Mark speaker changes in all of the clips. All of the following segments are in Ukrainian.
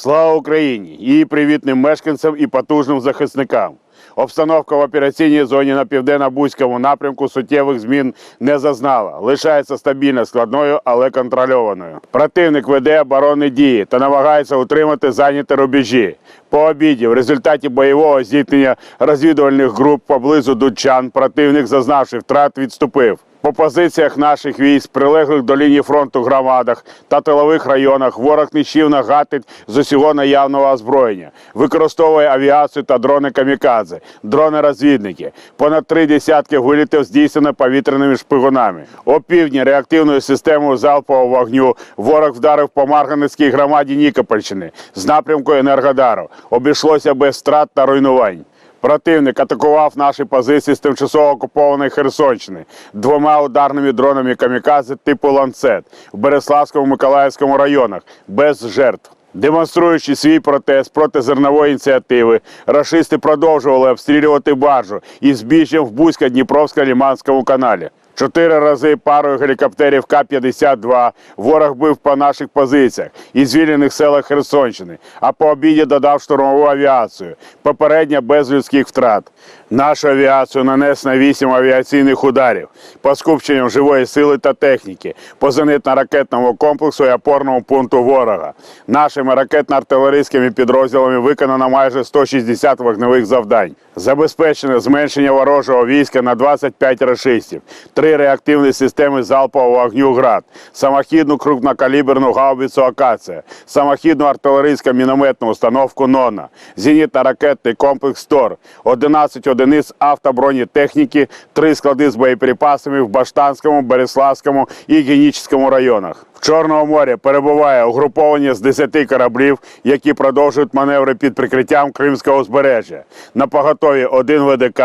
Speaker 1: Слава Україні! Її привітним мешканцям і потужним захисникам. Обстановка в операційній зоні на південно-бузькому напрямку суттєвих змін не зазнала. Лишається стабільно складною, але контрольованою. Противник веде оборонні дії та намагається утримати зайняті рубежі. По обіді, в результаті бойового зіткнення розвідувальних груп поблизу Дудчан, противник, зазнавши втрат, відступив. По позиціях наших військ, прилеглих до лінії фронту громадах та тилових районах, ворог нищівно гатить з усього наявного озброєння, використовує авіацію та дрони камікадзе, дрони-розвідники. Понад три десятки вилітів здійснено повітряними шпигунами. О півдні реактивною системою залпового вогню ворог вдарив по Марганецькій громаді Нікопольщини з напрямку Енергодару. Обійшлося без втрат та руйнувань. Противник атакував наші позиції з тимчасово окупованої Херсонщини двома ударними дронами камікадзе типу ланцет в Береславському Миколаївському районах без жертв. Демонструючи свій протест проти зернової ініціативи, рашисти продовжували обстрілювати баржу із збіжжям в Бузько-Дніпровсько-Ліманському каналі. Чотири рази парою гелікоптерів К-52 ворог бив по наших позиціях і звільнених селах Херсонщини, а по обіді додав штурмову авіацію, попередньо без людських втрат. Нашу авіацію нанесено вісім авіаційних ударів по скупченням живої сили та техніки, по зенитно-ракетному комплексу і опорному пункту ворога. Нашими ракетно-артилерійськими підрозділами виконано майже 160 вогневих завдань. Забезпечено зменшення ворожого війська на 25 рашистів, три реактивні системи залпового вогню «Град», самохідну крупнокаліберну гаубицю «Акація», самохідну артилерійську мінометну установку «Нона», зенітно-ракетний комплекс «Тор», 11 одиниць автобронетехніки, три склади з боєприпасами в Баштанському, Береславському і Генічському районах. В Чорному морі перебуває угруповання з 10 кораблів, які продовжують маневри під прикриттям Кримського узбережжя. На поготові один ВДК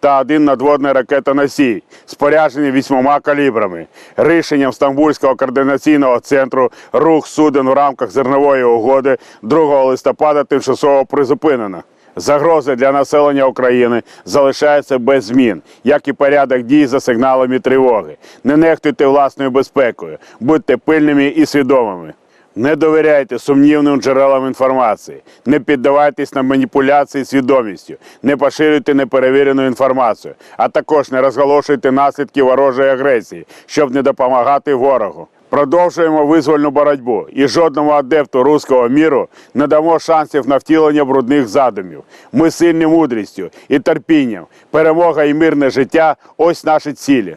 Speaker 1: та один надводний ракетоносій, споряджені вісьмома калібрами. Рішенням Стамбульського координаційного центру рух суден у рамках зернової угоди 2 листопада тимчасово призупинено. Загрози для населення України залишаються без змін, як і порядок дій за сигналами тривоги. Не нехтуйте власною безпекою, будьте пильними і свідомими. Не довіряйте сумнівним джерелам інформації, не піддавайтесь на маніпуляції свідомістю, не поширюйте неперевірену інформацію, а також не розголошуйте наслідки ворожої агресії, щоб не допомагати ворогу. Продовжуємо визвольну боротьбу і жодному адепту руського міру не дамо шансів на втілення брудних задумів. Ми сильні мудрістю і терпінням. Перемога і мирне життя ось наші цілі.